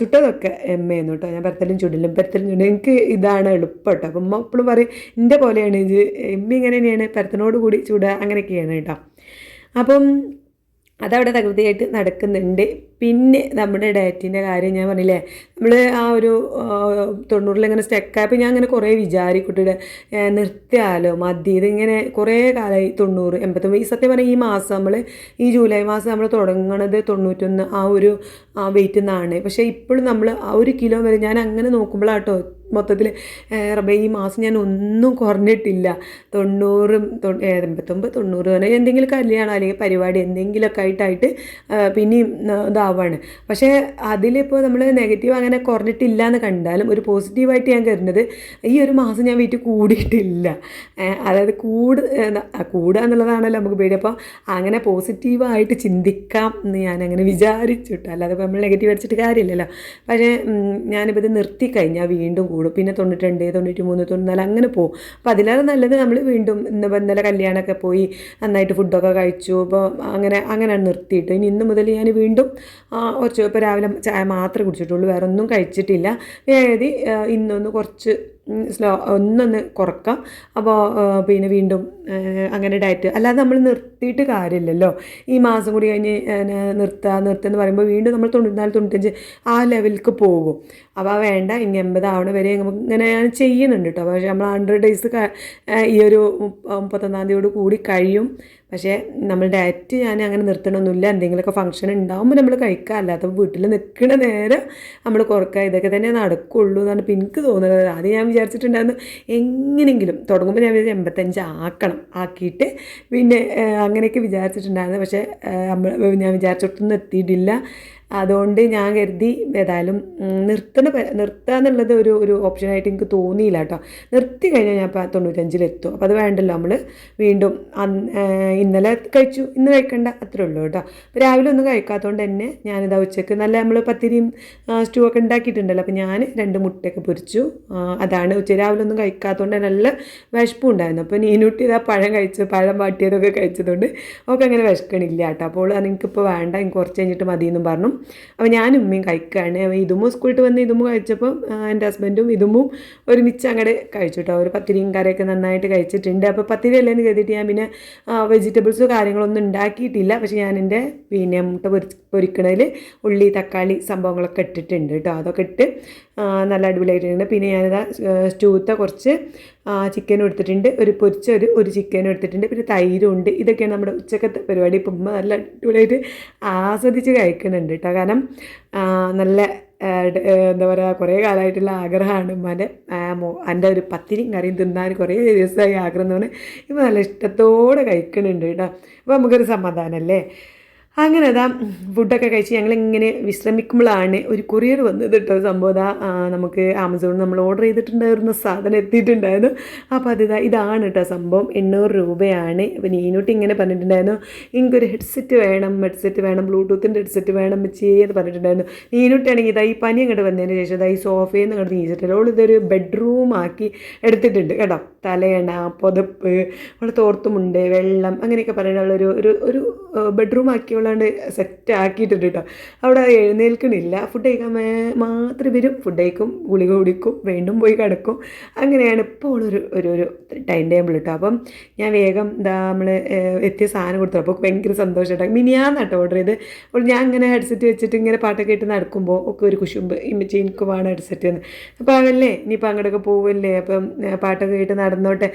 Speaker 1: ചുട്ടതൊക്കെ എമ്മയെന്നു കേട്ടോ ഞാൻ പരത്തലും ചുടലും പരത്തലും ചുടലും. എനിക്ക് ഇതാണ് എളുപ്പം കേട്ടോ അപ്പം ഉമ്മ എപ്പോഴും പറയും എന്റെ പോലെയാണ് ഇത്. എമ്മ ഇങ്ങനെ തന്നെയാണ്. പരത്തിനോട് കൂടി ചുടുക അങ്ങനെയൊക്കെയാണ് കേട്ടോ അപ്പം അതവിടെ തകൃതിയായിട്ട് നടക്കുന്നുണ്ട്. പിന്നെ നമ്മുടെ ഡയറ്റിന്റെ കാര്യം ഞാൻ പറഞ്ഞില്ലേ നമ്മൾ ആ ഒരു തൊണ്ണൂറിലിങ്ങനെ സ്റ്റക്കായപ്പോൾ ഞാൻ അങ്ങനെ കുറേ വിചാരിക്കുട്ടിയുടെ നിർത്തിയാലോ മതി. ഇതിങ്ങനെ കുറേ കാലമായി തൊണ്ണൂറ് എൺപത്തൊമ്പത് ഈ സത്യം പറഞ്ഞാൽ ഈ മാസം നമ്മൾ ഈ ജൂലൈ മാസം നമ്മൾ തുടങ്ങണത് തൊണ്ണൂറ്റൊന്ന് ആ ഒരു വെയിറ്റിൽ നിന്നാണ് പക്ഷേ ഇപ്പോഴും നമ്മൾ ആ ഒരു കിലോ വരെ ഞാൻ അങ്ങനെ നോക്കുമ്പോഴാട്ടോ മൊത്തത്തിൽ റബ്ബേ ഈ മാസം ഞാൻ ഒന്നും കുറഞ്ഞിട്ടില്ല. തൊണ്ണൂറും എൺപത്തൊമ്പത് തൊണ്ണൂറ് അങ്ങനെ എന്തെങ്കിലും കല്യാണം അല്ലെങ്കിൽ പരിപാടി എന്തെങ്കിലുമൊക്കെ ആയിട്ടായിട്ട് പിന്നെയും ഇതാവാണ്. പക്ഷേ അതിലിപ്പോൾ നമ്മൾ നെഗറ്റീവ് അങ്ങനെ കുറഞ്ഞിട്ടില്ല എന്ന് കണ്ടാലും ഒരു പോസിറ്റീവായിട്ട് ഞാൻ കരുതുന്നത് ഈ ഒരു മാസം ഞാൻ വീട്ടിൽ കൂടിയിട്ടില്ല. അതായത് കൂട് കൂടുക എന്നുള്ളതാണല്ലോ നമുക്ക് പേടി. അപ്പോൾ അങ്ങനെ പോസിറ്റീവായിട്ട് ചിന്തിക്കാം എന്ന് ഞാൻ അങ്ങനെ വിചാരിച്ചിട്ട് അല്ലാതെ നമ്മൾ നെഗറ്റീവ് അടിച്ചിട്ട് കാര്യമില്ലല്ലോ. പക്ഷേ ഞാനിപ്പോൾ ഇത് നിർത്തി കഴിഞ്ഞാൽ വീണ്ടും കൂടും പിന്നെ തൊണ്ണൂറ്റിരണ്ട് തൊണ്ണൂറ്റി മൂന്ന് തൊണ്ണൂറ്റിനാല് അങ്ങനെ പോകും അപ്പോൾ അതിലേറെ നല്ലത് നമ്മൾ വീണ്ടും ഇന്ന് ഇന്നലെ കല്യാണമൊക്കെ പോയി നന്നായിട്ട് ഫുഡൊക്കെ കഴിച്ചു അപ്പോൾ അങ്ങനെ അങ്ങനെയാണ് നിർത്തിയിട്ട് ഇനി ഇന്ന് മുതൽ ഞാൻ വീണ്ടും കുറച്ച് ഇപ്പോൾ രാവിലെ ചായ മാത്രമേ കുടിച്ചിട്ടുള്ളൂ വേറെ ഒന്നും കഴിച്ചിട്ടില്ല ഏതി ഇന്നൊന്ന് കുറച്ച് സ്ലോ ഒന്നൊന്ന് കുറക്കാം. അപ്പോൾ പിന്നെ വീണ്ടും അങ്ങനെ ഡയറ്റ് അല്ലാതെ നമ്മൾ നിർത്തിയിട്ട് കാര്യമില്ലല്ലോ. ഈ മാസം കൂടി കഴിഞ്ഞ് നിർത്തുക നിർത്തുക എന്ന് പറയുമ്പോൾ വീണ്ടും നമ്മൾ തൊണ്ണൂറ്റിനാല് തൊണ്ണൂറ്റഞ്ച് ആ ലെവലിലേക്ക് പോകും. അപ്പോൾ ആ വേണ്ട ഇനി എൺപതാവണ വരെ നമുക്ക് ഇങ്ങനെ ഞാൻ ചെയ്യുന്നുണ്ട് കേട്ടോ പക്ഷേ നമ്മൾ ഹൺഡ്രഡ് ഡേയ്സ് ഈ ഒരു മുപ്പ- മുപ്പത്തൊന്നാം തീയതിയോട് കൂടി കഴിയും. പക്ഷേ നമ്മൾ ഡയറ്റ് ഞാൻ അങ്ങനെ നിർത്തണമൊന്നുമില്ല എന്തെങ്കിലുമൊക്കെ ഫംഗ്ഷൻ ഉണ്ടാകുമ്പോൾ നമ്മൾ കഴിക്കുക. അല്ലാത്ത വീട്ടിൽ നിൽക്കണ നേരം നമ്മൾ കുറക്കുക. ഇതൊക്കെ തന്നെ നടക്കുള്ളൂ എന്നാണ് ഇപ്പം എനിക്ക് തോന്നുന്നത്. ആദ്യം ഞാൻ വിചാരിച്ചിട്ടുണ്ടായിരുന്നു എങ്ങനെയെങ്കിലും തുടങ്ങുമ്പോൾ ഞാൻ വിചാരിച്ചു എൺപത്തഞ്ച് ആക്കണം ആക്കിയിട്ട്. പിന്നെ അങ്ങനെയൊക്കെ വിചാരിച്ചിട്ടുണ്ടായിരുന്നു. പക്ഷേ നമ്മൾ ഞാൻ വിചാരിച്ചിട്ടൊന്നും എത്തിയിട്ടില്ല അതുകൊണ്ട് ഞാൻ കരുതി ഏതായാലും നിർത്തണ നിർത്തുക എന്നുള്ളത് ഒരു ഒരു ഓപ്ഷനായിട്ട് എനിക്ക് തോന്നിയില്ല കേട്ടോ. നിർത്തി കഴിഞ്ഞാൽ ഞാൻ ഇപ്പോൾ തൊണ്ണൂറ്റഞ്ചിലെത്തും. അപ്പോൾ അത് വേണ്ടല്ലോ നമ്മൾ വീണ്ടും ഇന്നലെ കഴിച്ചു ഇന്ന് കഴിക്കണ്ട അത്രേ ഉള്ളൂ കേട്ടോ. അപ്പോൾ രാവിലെ ഒന്നും കഴിക്കാത്തതുകൊണ്ട് തന്നെ ഞാനിതാ ഉച്ചയ്ക്ക് നല്ല നമ്മൾ പത്തിരിയും സ്റ്റൂ ഒക്കെ ഉണ്ടാക്കിയിട്ടുണ്ടല്ലോ. അപ്പോൾ ഞാൻ രണ്ട് മുട്ടയൊക്കെ പൊരിച്ചു. അതാണ് ഉച്ച രാവിലെ ഒന്നും കഴിക്കാത്തതുകൊണ്ട് നല്ല വിശപ്പും ഉണ്ടായിരുന്നു. അപ്പോൾ നീനൂട്ടി ഇതാ പഴം കഴിച്ചു പഴം വാട്ടിയതൊക്കെ കഴിച്ചതുകൊണ്ട് ഒക്കെ അങ്ങനെ വിശക്കണില്ല കേട്ടോ. അപ്പോൾ എനിക്കിപ്പോൾ വേണ്ട എനിക്ക് കുറച്ച് കഴിഞ്ഞിട്ട് മതിയെന്നും പറഞ്ഞു. അപ്പോൾ ഞാനും ഉമ്മയും കഴിക്കുകയാണ്. അപ്പോൾ ഇതുമ്മ സ്കൂളിൽ വന്ന് ഇതുമ്മ കഴിച്ചപ്പോൾ എന്റെ ഹസ്ബൻഡും ഇതുമും ഒരുമിച്ച് അങ്ങോട്ട് കഴിച്ചു കേട്ടോ. ഒരു പത്തിരിയും കറിയൊക്കെ നന്നായിട്ട് കഴിച്ചിട്ടുണ്ട്. അപ്പോൾ പത്തിരി അല്ലേന്ന് കരുതിയിട്ട് ഞാൻ പിന്നെ വെജിറ്റബിൾസോ കാര്യങ്ങളൊന്നും ഉണ്ടാക്കിയിട്ടില്ല. പക്ഷേ ഞാൻ എന്റെ പിന്നെ മുട്ട പൊരി പൊരിക്കണതിൽ ഉള്ളി തക്കാളി സംഭവങ്ങളൊക്കെ ഇട്ടിട്ടുണ്ട് കേട്ടോ. അതൊക്കെ ഇട്ട് നല്ല അടിപൊളിയായിട്ടുണ്ട്. പിന്നെ ഞാനിതാ സ്റ്റൂത്ത കുറച്ച് ചിക്കൻ എടുത്തിട്ടുണ്ട്. ഒരു പൊരിച്ച ഒരു ഒരു ചിക്കനും എടുത്തിട്ടുണ്ട്. പിന്നെ തൈരും ഉണ്ട്. ഇതൊക്കെയാണ് നമ്മുടെ ഉച്ചക്കത്തെ പരിപാടി. ഇപ്പം നല്ല അടിപൊളിയായിട്ട് ആസ്വദിച്ച് കഴിക്കുന്നുണ്ട് കേട്ടോ. കാരണം നല്ല എന്താ പറയുക കുറേ കാലമായിട്ടുള്ള ആഗ്രഹമാണ് ഉമ്മാന്റെ. എന്റെ ഒരു പത്തിരിയും കറിയും തിന്നാൻ കുറേ ദിവസമായി ആഗ്രഹം എന്ന് പറഞ്ഞാൽ നല്ല ഇഷ്ടത്തോടെ കഴിക്കുന്നുണ്ട് കേട്ടോ. അപ്പോൾ നമുക്കൊരു സമാധാനമല്ലേ അങ്ങനെ അതാ ഫുഡൊക്കെ കഴിച്ച് ഞങ്ങളിങ്ങനെ വിശ്രമിക്കുമ്പോഴാണ് ഒരു കൊറിയർ വന്നത് കേട്ടോ സംഭവം. ഇതാ നമുക്ക് ആമസോണിൽ നമ്മൾ ഓർഡർ ചെയ്തിട്ടുണ്ടായിരുന്ന സാധനം എത്തിയിട്ടുണ്ടായിരുന്നു. അപ്പോൾ അത് ഇതാ ഇതാണ് കേട്ടോ സംഭവം. എണ്ണൂറ് രൂപയാണ്. അപ്പോൾ നീനോട്ട് ഇങ്ങനെ പറഞ്ഞിട്ടുണ്ടായിരുന്നു. എനിക്കൊരു ഹെഡ്സെറ്റ് വേണം ഹെഡ്സെറ്റ് വേണം ബ്ലൂടൂത്തിന്റെ ഹെഡ്സെറ്റ് വേണം എന്ന് പറഞ്ഞിട്ടുണ്ടായിരുന്നു. നീനോട്ടാണെങ്കിൽ ഇതാ ഈ പനി അങ്ങോട്ട് വന്നതിന് ശേഷം ഇതാ ഈ സോഫയിൽ നിന്ന് അങ്ങോട്ട് നീച്ചിട്ടില്ല ഇതൊരു ബെഡ്റൂം ആക്കി എടുത്തിട്ടുണ്ട് കേട്ടോ. തലയണ പുതപ്പ് അവൾ തോർത്തുമുണ്ട് വെള്ളം അങ്ങനെയൊക്കെ പറയുന്ന ഒരു ഒരു ബെഡ്റൂം ആക്കിയോളാണ്ട് സെറ്റ് ആക്കിയിട്ടുണ്ട് കേട്ടോ അവിടെ എഴുന്നേൽക്കണില്ല. ഫുഡ് കഴിക്കാൻ മാത്രം വരും. ഫുഡ് കഴിക്കും ഗുളിക കുടിക്കും വീണ്ടും പോയി കിടക്കും. അങ്ങനെയാണ് ഇപ്പോൾ ഉള്ളൊരു ഒരു ഒരു ടൈം ടേബിൾ കേട്ടോ അപ്പം ഞാൻ വേഗം ഇതാ നമ്മൾ എത്തിയ സാധനം കൊടുത്തു. അപ്പോൾ ഭയങ്കര സന്തോഷമായിട്ട് മിനിയാന്നാട്ടോ ഓർഡർ ചെയ്ത് അപ്പോൾ ഞാൻ ഇങ്ങനെ ഹെഡ്സെറ്റ് വെച്ചിട്ട് ഇങ്ങനെ പാട്ടൊക്കെ ഇട്ട് നടക്കുമ്പോൾ ഒക്കെ ഒരു കുശുമ്പ് ഇമ്മച്ചി എനിക്ക് വേണം ഹെഡ്സെറ്റ് എന്ന്. അപ്പോൾ അവല്ലേ ഇനിയിപ്പോൾ അങ്ങോട്ടൊക്കെ പോവല്ലേ? അപ്പം പാട്ടൊക്കെ ഇട്ട് നടന്നോട്ടെ.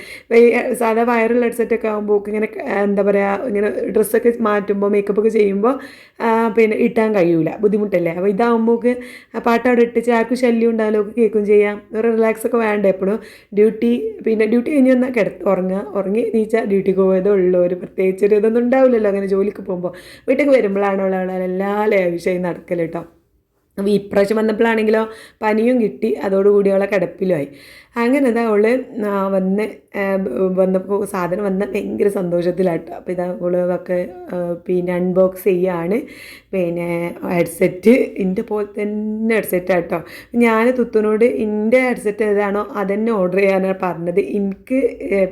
Speaker 1: സാധാ വയറുള്ള ഹെഡ്സെറ്റൊക്കെ ആകുമ്പോൾ ഇങ്ങനെ എന്താ പറയുക ഇങ്ങനെ ഡ്രസ്സൊക്കെ മാറ്റുമ്പോൾ മേക്കപ്പ് ഒക്കെ ചെയ്യുമ്പോൾ പിന്നെ ഇട്ടാൻ കഴിയൂല. ബുദ്ധിമുട്ടല്ലേ? അപ്പോൾ ഇതാകുമ്പോൾ പാട്ട് അവിടെ ഇട്ടിച്ച് ആർക്കും ശല്യം ഉണ്ടായാലും ഒക്കെ കേൾക്കും ചെയ്യാം. ഒരു റിലാക്സ് ഒക്കെ വേണ്ട എപ്പോഴും? ഡ്യൂട്ടി പിന്നെ ഡ്യൂട്ടി കഴിഞ്ഞ് വന്നാൽ കിടത്ത് ഉറങ്ങുക. ഉറങ്ങി നീച്ചാൽ ഡ്യൂട്ടിക്ക് പോയതേ ഉള്ളൂ ഒരു പ്രത്യേകിച്ച് ഒരു ഇതൊന്നും ഉണ്ടാവില്ലല്ലോ അങ്ങനെ ജോലിക്ക് പോകുമ്പോൾ. വീട്ടിലേക്ക് വരുമ്പോഴാണ് ഉള്ള എല്ലാ ലേവിഷയും നടക്കൽ കേട്ടോ. അപ്പോൾ ഇപ്രാവശ്യം വന്നപ്പോഴാണെങ്കിലോ പനിയും കിട്ടി. അതോടുകൂടി അവളെ കിടപ്പിലുമായി. അങ്ങനെ ഇതാ അവൾ വന്ന് വന്നപ്പോൾ സാധനം വന്ന ഭയങ്കര സന്തോഷത്തിലാട്ടോ. അപ്പോൾ ഇതാ അവൾ ഒക്കെ പിന്നെ അൺബോക്സ് ചെയ്യാണ്. പിന്നെ ഹെഡ്സെറ്റ് എന്റെ പോലെ തന്നെ ഹെഡ്സെറ്റ് ആട്ടോ. ഞാൻ തുത്തനോട് എന്റെ ഹെഡ്സെറ്റ് ഏതാണോ അതന്നെ ഓർഡർ ചെയ്യാനാണ് പറഞ്ഞത്. എനിക്ക്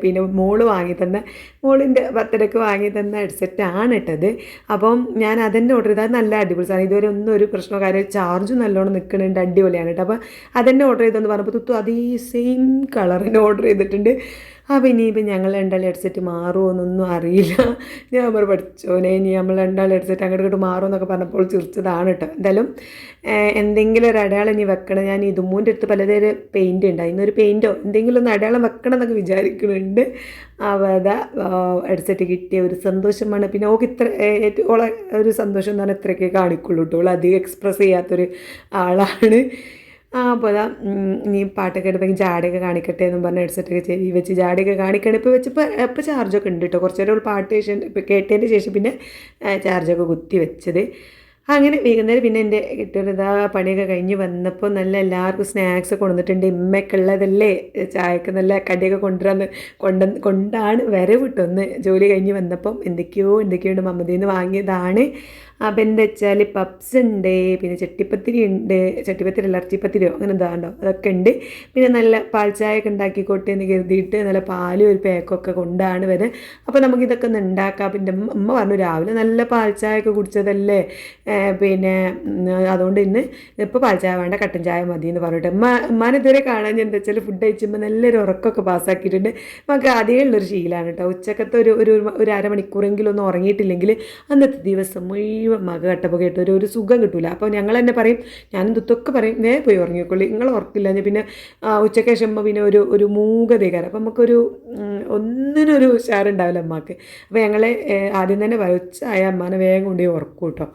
Speaker 1: പിന്നെ മോൾ വാങ്ങി തന്ന മോളിന്റെ ബർത്ത്ഡേക്ക് വാങ്ങി തന്ന ഹെഡ്സെറ്റ് ആണ് ഇട്ടത്. അപ്പം ഞാൻ അതന്നെ ഓർഡർ ചെയ്തത്. നല്ല അടിപൊളി സാധനം. ഇതുവരെ ഒന്നും ഒരു പ്രശ്നമോ കാര്യം ചാർജ് നല്ലോണം നിൽക്കുന്നുണ്ട് അടിപൊളിയാണ് കേട്ടോ. അപ്പോൾ അതന്നെ ഓർഡർ ചെയ്തെന്ന് പറഞ്ഞപ്പോൾ തുത്തു അതേ കളറിന് ഓർഡർ ചെയ്തിട്ടുണ്ട്. അപ്പോൾ ഇനിയിപ്പോൾ ഞങ്ങൾ രണ്ടാൾ ഹെഡ്സെറ്റ് മാറുമോ എന്നൊന്നും അറിയില്ല. ഞാൻ പറഞ്ഞു പഠിച്ചോനെ ഇനി നമ്മൾ രണ്ടാൾ ഹെഡ്സെറ്റ് അങ്ങോട്ട് ഇങ്ങോട്ട് മാറുമോ എന്നൊക്കെ പറഞ്ഞപ്പോൾ ചിരിച്ചതാണ് കേട്ടോ. എന്തായാലും എന്തെങ്കിലും ഒരു അടയാളം ഇനി വെക്കണം. ഞാൻ ഇതുമൂന്റെ അടുത്ത് പലതരം പെയിന്റ് ഉണ്ട്. അതിനൊരു പെയിന്റോ എന്തെങ്കിലും ഒന്ന് അടയാളം വെക്കണം എന്നൊക്കെ വിചാരിക്കുന്നുണ്ട്. അവത ഹെഡ്സെറ്റ് കിട്ടിയ ഒരു സന്തോഷമാണ്. പിന്നെ ഓക്ക് ഇത്ര ഏറ്റവും ഒരു സന്തോഷം എന്ന് പറഞ്ഞാൽ ഇത്രയൊക്കെ കാണിക്കുള്ളൂ കേട്ടോ. അധികം എക്സ്പ്രസ് ചെയ്യാത്തൊരു ആളാണ്. ആ അപ്പോൾ അതാ ഇനി പാട്ടൊക്കെ എടുത്തെങ്കിൽ ജാടയൊക്കെ കാണിക്കട്ടെ എന്നും പറഞ്ഞ് ഹെഡ്സെറ്റൊക്കെ ചെവി വെച്ച് ജാടയൊക്കെ കാണിക്കണം. ഇപ്പോൾ വെച്ചപ്പോൾ ഇപ്പോൾ ചാർജൊക്കെ ഉണ്ട് കേട്ടോ കുറച്ച് നേരം പാട്ട് കേട്ടതിന് ശേഷം പിന്നെ ചാർജൊക്കെ കുത്തി വെച്ചത്. അങ്ങനെ വൈകുന്നേരം പിന്നെ എന്റെ കിട്ടിയൊരു ഇതാ പണിയൊക്കെ കഴിഞ്ഞ് വന്നപ്പോൾ നല്ല എല്ലാവർക്കും സ്നാക്സ് കൊണ്ടുവന്നിട്ടുണ്ട്. ഇമ്മയൊക്കെ ഉള്ളതല്ലേ? ചായക്ക് നല്ല കടിയൊക്കെ കൊണ്ടുവരാന്ന് കൊണ്ട് കൊണ്ടാണ് വരവിട്ടൊന്ന് ജോലി കഴിഞ്ഞ് വന്നപ്പം എന്തൊക്കെയോ എന്തൊക്കെയുണ്ട് ഉണ്ട് നിന്ന് വാങ്ങിയതാണ്. അപ്പം എന്താ വെച്ചാൽ പപ്സ് ഉണ്ട് പിന്നെ ചട്ടിപ്പത്തിരി ഉണ്ട് ചട്ടിപ്പത്തിരി അല്ല ഇറച്ചിപ്പത്തിരിയോ അങ്ങനെ ഉണ്ടോ അതൊക്കെ ഉണ്ട് പിന്നെ നല്ല പാൽ ചായ ഒക്കെ ഉണ്ടാക്കിക്കോട്ടെ എന്ന് കരുതിയിട്ട് നല്ല പാലും ഒരു പാക്കൊക്കെ കൊണ്ടാണ് വരെ. അപ്പോൾ നമുക്കിതൊക്കെ ഒന്ന് ഉണ്ടാക്കാം പിന്നെ ഉമ്മ പറഞ്ഞു രാവിലെ നല്ല പാൽ ചായ ഒക്കെ കുടിച്ചതല്ലേ പിന്നെ അതുകൊണ്ട് ഇന്ന് ഇപ്പോൾ പാൽ ചായ വേണ്ട കട്ടൻ ചായ മതി എന്ന് പറഞ്ഞിട്ട്. അമ്മ അമ്മാനെ ഇതുവരെ കാണാൻ എന്താ വെച്ചാൽ ഫുഡ് കഴിച്ചുമ്പോൾ നല്ലൊരു ഉറക്കമൊക്കെ പാസ്സാക്കിയിട്ടുണ്ട്. നമുക്ക് ആദ്യമേ ഉള്ളൊരു ശീലമാണ് കേട്ടോ. ഉച്ചക്കത്തെ ഒരു ഒരു ഒരു അരമണിക്കൂറെങ്കിലും ഒന്ന് ഉറങ്ങിയിട്ടില്ലെങ്കിൽ അന്നത്തെ ദിവസം മുഴുവൻ മക കട്ടപ്പോൾ കേട്ട് ഒരു ഒരു സുഖം കിട്ടില്ല അപ്പോൾ ഞങ്ങൾ തന്നെ പറയും ഞാൻ തുത്തൊക്കെ പറയും? നേ പോയി ഉറങ്ങിക്കോളി. നിങ്ങൾ ഉറക്കില്ല ഞാൻ പിന്നെ ഉച്ചയ്ക്ക് ശേഷം പിന്നെ ഒരു ഒരു മൂകതേക്കാരം അപ്പോൾ നമുക്കൊരു ഒന്നിനൊരു ഉഷാറുണ്ടാവില്ല അമ്മയ്ക്ക് അപ്പോൾ ഞങ്ങളെ ആദ്യം തന്നെ ആയ അമ്മാനെ വേഗം കൊണ്ടുപോയി ഉറക്കും കേട്ടോ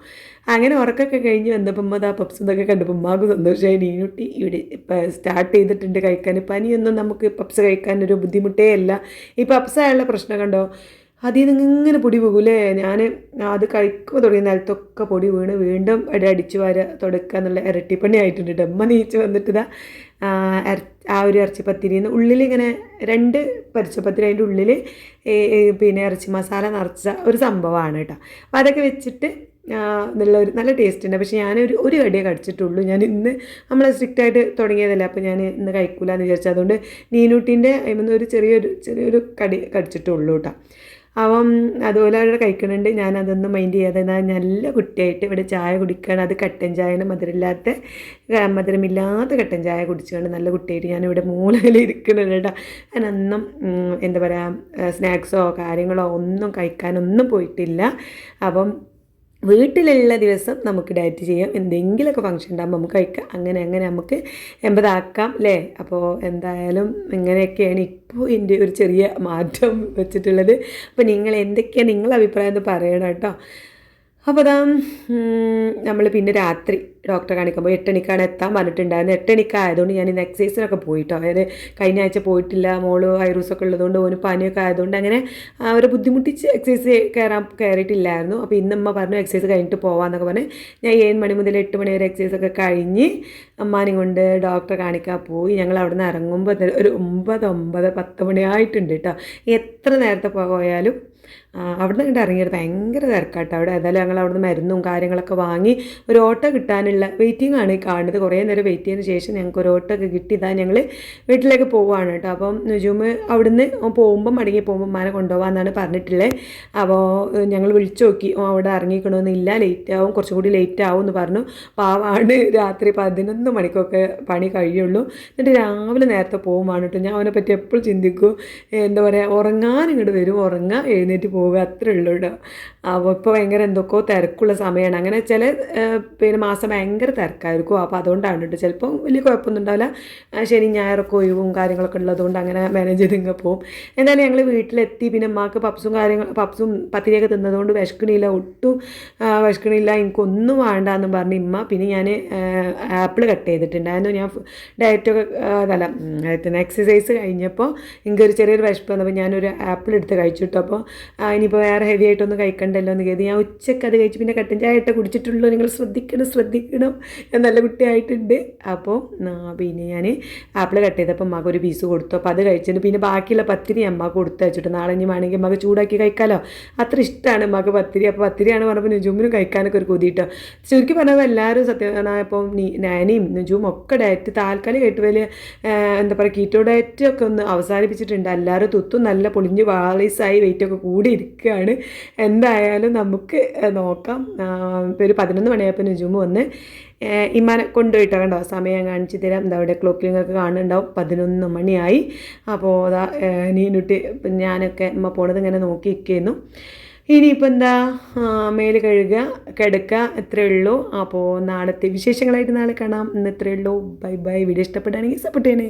Speaker 1: അങ്ങനെ ഉറക്കമൊക്കെ കഴിഞ്ഞ് വന്നപ്പോൾ അത് ആ പപ്സ് ഇതൊക്കെ കണ്ടപ്പോൾ അമ്മാക്ക് സന്തോഷമായി നീനുട്ടി ഇവിടെ ഇപ്പം സ്റ്റാർട്ട് ചെയ്തിട്ടുണ്ട് കഴിക്കാൻ. പനിയൊന്നും നമുക്ക് പപ്സ് കഴിക്കാനൊരു ബുദ്ധിമുട്ടേ അല്ല. ഈ പപ്സായുള്ള പ്രശ്നം കണ്ടോ? അതിൽ നിന്ന് ഇങ്ങനെ പൊടി പോകൂലേ ഞാൻ അത് കഴിക്കുമ്പോൾ തുടങ്ങിയ നിലത്തൊക്കെ പൊടി വീണ് വീണ്ടും അടി അടിച്ചു വര തുടക്കുക എന്നുള്ള ഇരട്ടിപ്പണി ആയിട്ടുണ്ട് അമ്മ നീച്ച് വന്നിട്ട് ആ, ഒരു ഇറച്ചിപ്പത്തിരിന്ന് ഉള്ളിൽ ഇങ്ങനെ രണ്ട് പരിച്ചപ്പത്തിരി അതിന്റെ ഉള്ളിൽ പിന്നെ ഇറച്ചി മസാല നിറച്ച ഒരു സംഭവമാണ് കേട്ടോ അപ്പോൾ അതൊക്കെ വെച്ചിട്ട് നല്ല ഒരു നല്ല ടേസ്റ്റ് ഉണ്ട് പക്ഷേ ഞാനൊരു ഒരു കടിയേ കടിച്ചിട്ടുള്ളൂ. ഞാൻ ഇന്ന് നമ്മൾ സ്ട്രിക്റ്റ് ആയിട്ട് തുടങ്ങിയതല്ല. അപ്പോൾ ഞാൻ ഇന്ന് കഴിക്കൂല എന്ന് വിചാരിച്ചു. അതുകൊണ്ട് നീനൂട്ടിന്റെ അതിൽ ഒരു ചെറിയൊരു ചെറിയൊരു കടി കടിച്ചിട്ടുള്ളൂ കേട്ടോ അവൻ അതുപോലെ അവിടെ കഴിക്കുന്നുണ്ട്. ഞാൻ അതൊന്നും മൈൻഡ് ചെയ്യാതെ നല്ല കുട്ടിയായിട്ട് ഇവിടെ ചായ കുടിക്കുകയാണ് അത് കട്ടൻ ചായയാണ് മധുരമില്ലാത്ത മധുരമില്ലാത്ത കട്ടൻ ചായ കുടിച്ചുകൊണ്ട് നല്ല കുട്ടിയായിട്ട് ഞാനിവിടെ മൂലയിൽ ഇരിക്കുന്നുണ്ട് കേട്ടോ. ഞാനൊന്നും എന്താ പറയുക സ്നാക്സോ കാര്യങ്ങളോ ഒന്നും കഴിക്കാനൊന്നും പോയിട്ടില്ല. അപ്പം വീട്ടിലുള്ള ദിവസം നമുക്ക് ഡയറ്റ് ചെയ്യാം. എന്തെങ്കിലുമൊക്കെ ഫംഗ്ഷൻ ഉണ്ടാകുമ്പോൾ നമുക്ക് കഴിക്കാം. അങ്ങനെ അങ്ങനെ നമുക്ക് എൺപതാക്കാം അല്ലേ? അപ്പോൾ എന്തായാലും ഇങ്ങനെയൊക്കെയാണ് ഇപ്പോൾ എന്റെ ഒരു ചെറിയ മാറ്റം വെച്ചിട്ടുള്ളത്. അപ്പോൾ നിങ്ങൾ എന്തൊക്കെയാണ് നിങ്ങളുടെ അഭിപ്രായം എന്ന് പറയണം കേട്ടോ. അപ്പോൾ അതാ നമ്മൾ പിന്നെ രാത്രി ഡോക്ടറെ കാണിക്കുമ്പോൾ എട്ടണിക്കാണ് എത്താൻ പറഞ്ഞിട്ടുണ്ടായിരുന്നു. എട്ടണിക്കായതുകൊണ്ട് ഞാൻ ഇന്ന് എക്സസൈസിനൊക്കെ പോയിട്ടോ. അതായത് കഴിഞ്ഞ ആഴ്ച പോയിട്ടില്ല. മോൾ വൈറൂസൊക്കെ ഉള്ളതുകൊണ്ട് ഓന് പനിയൊക്കെ ആയതുകൊണ്ട് അങ്ങനെ അവരെ ബുദ്ധിമുട്ടിച്ച് എക്സസൈസ് കയറാൻ കയറിയിട്ടില്ലായിരുന്നു അപ്പോൾ ഇന്ന് അമ്മ പറഞ്ഞു എക്സസൈസ് കഴിഞ്ഞിട്ട് പോകാമെന്നൊക്കെ പറഞ്ഞ് ഞാൻ ഏഴ് മണി മുതൽ എട്ട് മണി വരെ എക്സസൈസ് ഒക്കെ കഴിഞ്ഞ് അമ്മാനെ കൊണ്ട് ഡോക്ടറെ കാണിക്കാൻ പോയി. ഞങ്ങൾ അവിടെ നിന്ന് ഇറങ്ങുമ്പോൾ ഒരു ഒമ്പത് ഒമ്പത് പത്ത് മണിയായിട്ടുണ്ട് കേട്ടോ. എത്ര നേരത്തെ പോയാലും അവിടെ നിന്ന് ഇറങ്ങിയത് ഭയങ്കര തിരക്കാട്ടോ. അവിടെ ഏതായാലും ഞങ്ങൾ അവിടെ നിന്ന് മരുന്നും കാര്യങ്ങളൊക്കെ വാങ്ങി ഒരു ഓട്ടോ കിട്ടാനുള്ള വെയിറ്റിംഗ് ആണ് കാണുന്നത്. കുറേ നേരം വെയിറ്റ് ചെയ്തതിന് ശേഷം ഞങ്ങൾക്ക് ഒരു ഓട്ടോ ഒക്കെ കിട്ടി. ഇതാ ഞങ്ങൾ വീട്ടിലേക്ക് പോവുകയാണ് കേട്ടോ. അപ്പം നുജൂമ് അവിടുന്ന് പോകുമ്പോൾ മടങ്ങി പോകുമ്പോൾ മാനെ കൊണ്ടുപോകാമെന്നാണ് പറഞ്ഞിട്ടുള്ളത് അപ്പോൾ ഞങ്ങൾ വിളിച്ചു നോക്കി. അവിടെ ഇറങ്ങിക്കണമെന്നില്ല ലേറ്റ് ആവും കുറച്ചും കൂടി ലേറ്റ് ആവും എന്ന് പറഞ്ഞു. പാവാണ് രാത്രി പതിനൊന്ന് മണിക്കൊക്കെ പണി കഴിയുള്ളൂ. എന്നിട്ട് രാവിലെ നേരത്തെ പോകുമ്പോൾ കേട്ടോ. ഞാൻ അവനെ പറ്റി എപ്പോഴും ചിന്തിക്കും. എന്താ പറയുക ഉറങ്ങാൻ ഇങ്ങോട്ട് വരും. എഴുന്നേറ്റ് പോവുക അത്രേ ഉള്ളൂ കേട്ടോ. ഇപ്പോൾ ഭയങ്കര എന്തൊക്കെയോ തിരക്കുള്ള സമയമാണ് അങ്ങനെ ചില പിന്നെ മാസം ഭയങ്കര തിരക്കായിരിക്കും. അപ്പോൾ അതുകൊണ്ടാണ് കേട്ടോ ചിലപ്പോൾ വലിയ കുഴപ്പമൊന്നും ഉണ്ടാവില്ല. ശനി ഞായറൊക്കെ ഒഴിവും കാര്യങ്ങളൊക്കെ ഉള്ളതുകൊണ്ട് അങ്ങനെ മാനേജ് ചെയ്ത് ഇങ്ങനെ എന്തായാലും ഞങ്ങൾ വീട്ടിലെത്തി. പിന്നെ അമ്മയ്ക്ക് പപ്സും കാര്യങ്ങൾ പപ്സും പത്തിരിയൊക്കെ തിന്നതുകൊണ്ട് വിശക്കണില്ല. ഒട്ടും വിശക്കണില്ല. എനിക്കൊന്നും വേണ്ടെന്ന് പറഞ്ഞ് ഇമ്മ. പിന്നെ ഞാൻ ആപ്പിൾ കട്ട് ചെയ്തിട്ടുണ്ടായിരുന്നു ഞാൻ ഡയറ്റൊക്കെ അതല്ല എക്സസൈസ് കഴിഞ്ഞപ്പോൾ എനിക്കൊരു ചെറിയൊരു വിശപ്പ് വന്നപ്പോൾ ഞാനൊരു ആപ്പിൾ എടുത്ത് കഴിച്ചിട്ടപ്പോൾ ഇനിയിപ്പോൾ വേറെ ഹെവി ആയിട്ടൊന്നും കഴിക്കണ്ടല്ലോ എന്ന് കരുതി. ഞാൻ ഉച്ചയ്ക്ക് അത് കഴിച്ച് പിന്നെ കട്ടൻ ചായ ഇട്ട് കുടിച്ചിട്ടുള്ളൂ. നിങ്ങൾ ശ്രദ്ധിക്കണം ശ്രദ്ധിക്കണം ഞാൻ നല്ല കുട്ടിയായിട്ടുണ്ട്. അപ്പോൾ പിന്നെ ഞാൻ ആപ്പിൾ കട്ട് ചെയ്തപ്പോൾ അമ്മയ്ക്ക് ഒരു പീസ് കൊടുത്തു. അപ്പോൾ അത് കഴിച്ചിട്ട് പിന്നെ ബാക്കിയുള്ള പത്തിരി അമ്മയ്ക്ക് കൊടുത്ത് വെച്ചിട്ട് നാളെ ഇനി വേണമെങ്കിൽ അമ്മയ്ക്ക് ചൂടാക്കി കഴിക്കാമല്ലോ അത്ര ഇഷ്ടമാണ് അമ്മയ്ക്ക് പത്തിരി. അപ്പോൾ പത്തിരിയാണ് പറഞ്ഞപ്പോൾ നുജുമിനും കഴിക്കാനൊക്കെ ഒരു കൊതിയിട്ടോ ചുരുക്കി പറഞ്ഞപ്പോൾ എല്ലാവരും സത്യം ഇപ്പോൾ നാനിയും നുജുവും ഒക്കെ ഡയറ്റ് താൽക്കാലികമായിട്ട് വലിയ എന്താ പറയുക കീറ്റോ ഡയറ്റ് ഒക്കെ ഒന്ന് അവസാനിപ്പിച്ചിട്ടുണ്ട്. എല്ലാവരും തുത്തും നല്ല പൊളിഞ്ഞ് വാളീസായി വെയിറ്റൊക്കെ കൂടി ഇരിക്കുകയാണ് എന്തായാലും നമുക്ക് നോക്കാം. ഒരു പതിനൊന്ന് മണിയായപ്പോൾ നുജുമ് വന്ന് ഇമ്മാനെ കൊണ്ടുപോയിട്ടോ കണ്ടോ? സമയം കാണിച്ചു തരാം. എന്താ അവിടെ ക്ലോക്കിൽ നിങ്ങൾക്ക് കാണുന്നുണ്ടാവും. പതിനൊന്ന് മണിയായി. അപ്പോൾ അതാ നീനുട്ടി ഞാനൊക്കെ അമ്മ പോണത് ഇങ്ങനെ നോക്കി നിൽക്കുന്നു ഇനിയിപ്പോൾ എന്താ മേൽ കഴുകുക കിടക്കുക ഇത്രയേ ഉള്ളൂ. അപ്പോൾ നാളത്തെ വിശേഷങ്ങളായിട്ട് നാളെ കാണാം. ഇന്ന് ഇത്രയേ ഉള്ളൂ. Bye bye. വീഡിയോ ഇഷ്ടപ്പെട്ടാണെങ്കിൽ സപ്പോർട്ട് ചെയ്യണേ.